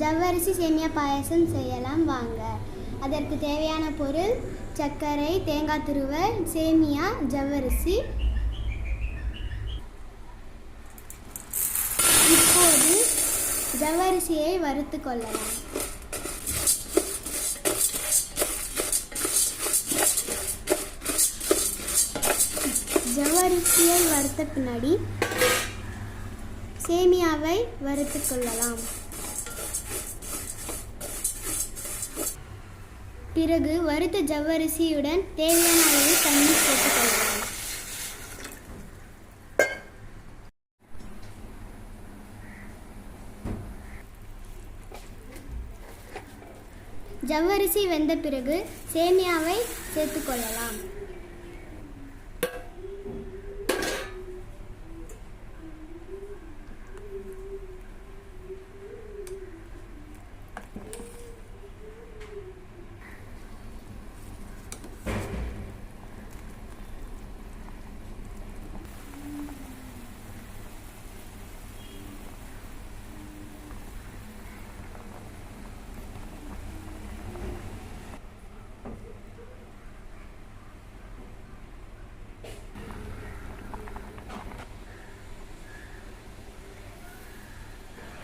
ஜவ்வரிசி சேமியா பாயசம் செய்யலாம். வாங்க. அதற்கு தேவையான பொருள் சர்க்கரை தேங்காய் துருவல் சேமியா ஜவ்வரிசி. இப்போது ஜவ்வரிசியை வறுத்து கொள்ளலாம். ஜவ்வரிசியை வறுத்த பின்னாடி சேமியாவை வறுத்து கொள்ளலாம். பிறகு வறுத்த ஜவ்வரிசியுடன் தேவையான அளவு தண்ணீர் சேர்த்துக்கொள்ளலாம் ஜவ்வரிசி வெந்த பிறகு சேமியாவை சேர்த்துக்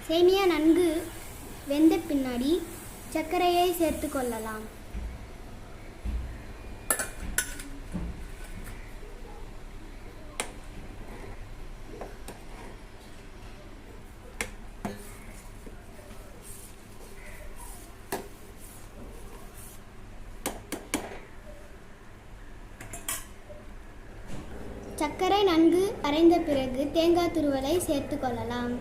சேமியா நன்கு வெந்த பின்னாடி சர்க்கரையை சேர்த்து கொள்ளலாம். சர்க்கரை நன்கு அரைந்த பிறகு தேங்காய் துருவலை சேர்த்து கொள்ளலாம்.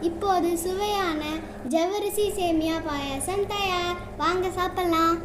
இப்போது சுவையான ஜவரிசி சேமியா பாயாசம் தயார். வாங்க சாப்பிடலாம்.